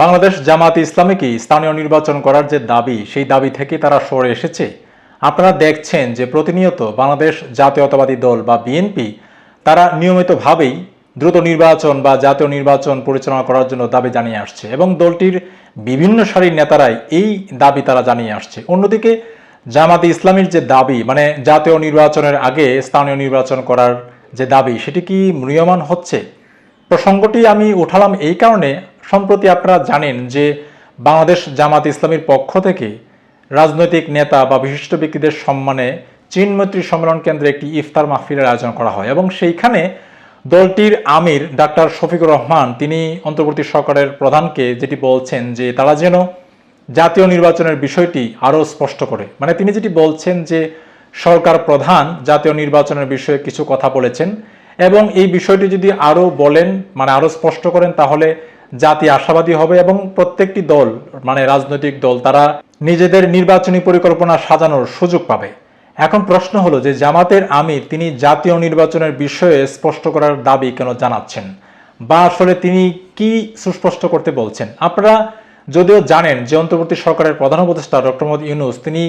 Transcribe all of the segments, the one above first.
বাংলাদেশ জামাত ইসলামী কি স্থানীয় নির্বাচন করার যে দাবি, সেই দাবি থেকে তারা সরে এসেছে। আপনারা দেখছেন যে প্রতিনিয়ত বাংলাদেশ জাতীয়তাবাদী দল বা বিএনপি, তারা নিয়মিতভাবেই দ্রুত নির্বাচন বা জাতীয় নির্বাচন পরিচালনা করার জন্য দাবি জানিয়ে আসছে এবং দলটির বিভিন্ন সারির নেতারাই এই দাবি তারা জানিয়ে আসছে। অন্যদিকে জামাতে ইসলামীর যে দাবি মানে জাতীয় নির্বাচনের আগে স্থানীয় নির্বাচন করার যে দাবি, সেটি কি মূল্যমান হচ্ছে? প্রসঙ্গটি আমি উঠালাম এই কারণে। সম্প্রতি আপনারা জানেন যে বাংলাদেশ জামাত ইসলামীর পক্ষ থেকে রাজনৈতিক নেতা বা বিশিষ্ট ব্যক্তিদের সম্মানে চীন মৈত্রী সম্মেলন কেন্দ্রে একটি ইফতার মাহফিলের আয়োজন করা হয় এবং সেইখানে দলটির আমির ডাক্তার শফিকুর রহমান, তিনি অন্তর্বর্তী সরকারের প্রধানকে যেটি বলছেন যে তারা যেন জাতীয় নির্বাচনের বিষয়টি আরও স্পষ্ট করে। মানে তিনি যেটি বলছেন যে সরকার প্রধান জাতীয় নির্বাচনের বিষয়ে কিছু কথা বলেছেন এবং এই বিষয়টি যদি আরও বলেন মানে আরও স্পষ্ট করেন, তাহলে জাতি আশাবাদী হবে এবং প্রত্যেকটি দল মানে রাজনৈতিক দল, তারা নিজেদের নির্বাচনী পরিকল্পনা সাজানোর সুযোগ পাবে। এখন প্রশ্ন হলো যে জামাতের আমির তিনি জাতীয় নির্বাচনের বিষয়ে স্পষ্ট করার দাবি কেন জানাচ্ছেন? বা আসলে তিনি কি সুস্পষ্ট করতে বলছেন? আপনারা যদিও জানেন যে অন্তর্বর্তী সরকারের প্রধান উপদেষ্টা ডক্টর মোহাম্মদ ইউনুস, তিনি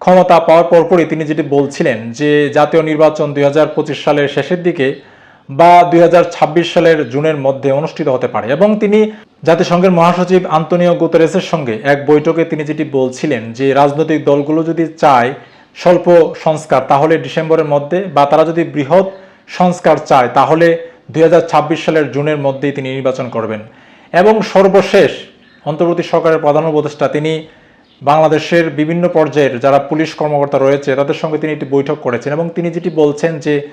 ক্ষমতা পাওয়ার পরপরই তিনি যেটি বলছিলেন যে জাতীয় নির্বাচন দুই হাজার পঁচিশ সালের শেষের দিকে বা দুই হাজার ছাব্বিশ সালের জুনের মধ্যে অনুষ্ঠিত হতে পারে। এবং তিনি জাতিসংঘের মহাসচিব আন্তনিও গুতেরেসের সঙ্গে এক বৈঠকে তিনি যেটি বলছিলেন যে, রাজনৈতিক দলগুলো যদি চায় স্বল্প সংস্কার, তাহলে ডিসেম্বরের মধ্যে, বা তারা যদি বৃহৎ সংস্কার চায়, তাহলে দুই হাজার ছাব্বিশ সালের জুনের মধ্যেই তিনি নির্বাচন করবেন। এবং সর্বশেষ অন্তর্বর্তী সরকারের প্রধান উপদেষ্টা, তিনি বাংলাদেশের বিভিন্ন পর্যায়ের যারা পুলিশ কর্মকর্তা রয়েছে, তাদের সঙ্গে তিনি একটি বৈঠক করেছেন। এবং তিনি যেটি বলছেন যে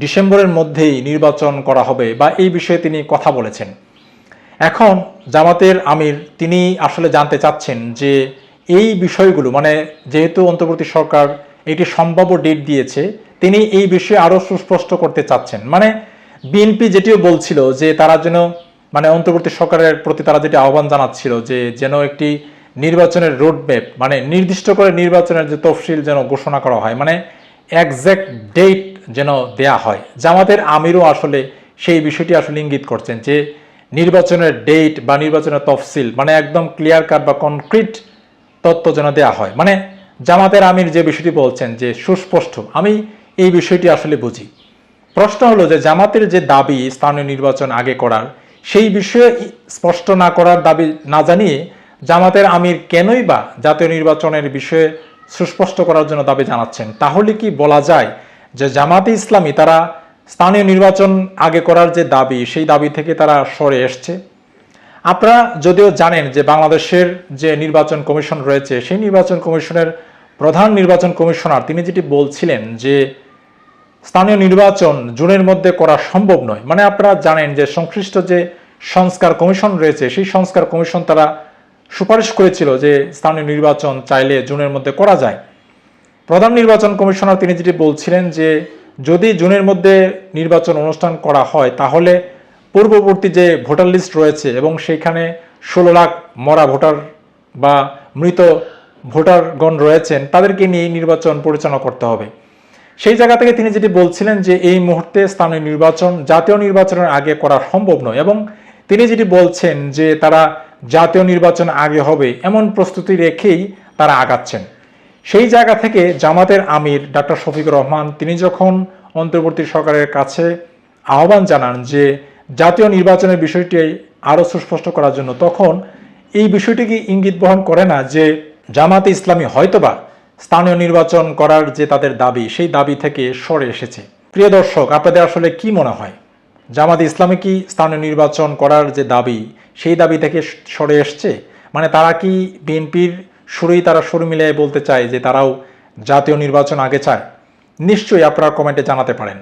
ডিসেম্বরের মধ্যেই নির্বাচন করা হবে বা এই বিষয়ে তিনি কথা বলেছেন। এখন জামাতের আমির তিনি আসলে জানতে চাচ্ছেন যে এই বিষয়গুলো মানে যেহেতু অন্তর্বর্তী সরকার একটি সম্ভাব্য ডেট দিয়েছে, তিনি এই বিষয়ে আরও সুস্পষ্ট করতে চাচ্ছেন। মানে বিএনপি যেটিও বলছিল যে তারা যেন মানে অন্তর্বর্তী সরকারের প্রতি তারা যেটি আহ্বান জানাচ্ছিল যে যেন একটি নির্বাচনের রোডম্যাপ মানে নির্দিষ্ট করে নির্বাচনের যে তফসিল যেন ঘোষণা করা হয় মানে একজ্যাক্ট ডেট যেন দেয়া হয়। জামাতের আমিরও আসলে সেই বিষয়টি আসলে ইঙ্গিত করছেন যে, নির্বাচনের ডেট বা নির্বাচনের তফসিল মানে একদম ক্লিয়ার কাট বা কনক্রিট তত্ত্ব যেন দেয়া হয়। মানে জামাতের আমির যে বিষয়টি বলছেন যে, সুস্পষ্ট, আমি এই বিষয়টি আসলে বুঝি। প্রশ্ন হলো যে, জামাতের যে দাবি স্থানীয় নির্বাচন আগে করার, সেই বিষয়ে স্পষ্ট না করার দাবি না জানিয়ে জামাতের আমির কেনই বা জাতীয় নির্বাচনের বিষয়ে সুস্পষ্ট করার জন্য দাবি জানাচ্ছেন, তাহলে কি বলা যায় যে জামাতে ইসলামী তারা স্থানীয় নির্বাচন আগে করার যে দাবি, সেই দাবি থেকে তারা সরে এসছে। আপনারা যদিও জানেন যে বাংলাদেশের যে নির্বাচন কমিশন রয়েছে, সেই নির্বাচন কমিশনের প্রধান নির্বাচন কমিশনার তিনি যেটি বলছিলেন যে স্থানীয় নির্বাচন জুনের মধ্যে করা সম্ভব নয়। মানে আপনারা জানেন যে সংশ্লিষ্ট যে সংস্কার কমিশন রয়েছে, সেই সংস্কার কমিশন তারা সুপারিশ করেছিল যে স্থানীয় নির্বাচন চাইলে জুনের মধ্যে করা যায়। প্রধান নির্বাচন কমিশনার তিনি যেটি বলছিলেন যে যদি জুনের মধ্যে নির্বাচন অনুষ্ঠান করা হয়, তাহলে পূর্ববর্তী যে ভোটার লিস্ট রয়েছে এবং সেইখানে ষোলো লাখ মরা ভোটার বা মৃত ভোটারগণ রয়েছেন, তাদেরকে নিয়ে নির্বাচন পরিচালনা করতে হবে। সেই জায়গা থেকে তিনি যেটি বলছিলেন যে এই মুহূর্তে স্থানীয় নির্বাচন, জাতীয় নির্বাচনের আগে করা সম্ভব নয় এবং তিনি যেটি বলছেন যে তারা জাতীয় নির্বাচন আগে হবে, এমন প্রস্তুতি রেখেই তারা আগাচ্ছেন। সেই জায়গা থেকে জামাতের আমির ডাক্তার শফিকুর রহমান তিনি যখন অন্তর্বর্তী সরকারের কাছে আহ্বান জানান যে জাতীয় নির্বাচনের বিষয়টি আরও সুস্পষ্ট করার জন্য, তখন এই বিষয়টি কি ইঙ্গিত বহন করে না যে জামাতে ইসলামী হয়তোবা স্থানীয় নির্বাচন করার যে তাদের দাবি, সেই দাবি থেকে সরে এসেছে? প্রিয় দর্শক, আপনাদের আসলে কি মনে হয়? জামাত ইসলামী কি স্থানীয় নির্বাচন করার যে দাবি, সেই দাবি থেকে সরে এসছে? মানে তারা কি বিএনপির সুরেই তারা সুর মিলিয়ে বলতে চায় যে তারাও জাতীয় নির্বাচন আগে চায়। নিশ্চয়ই আপনারা কমেন্টে জানাতে পারেন।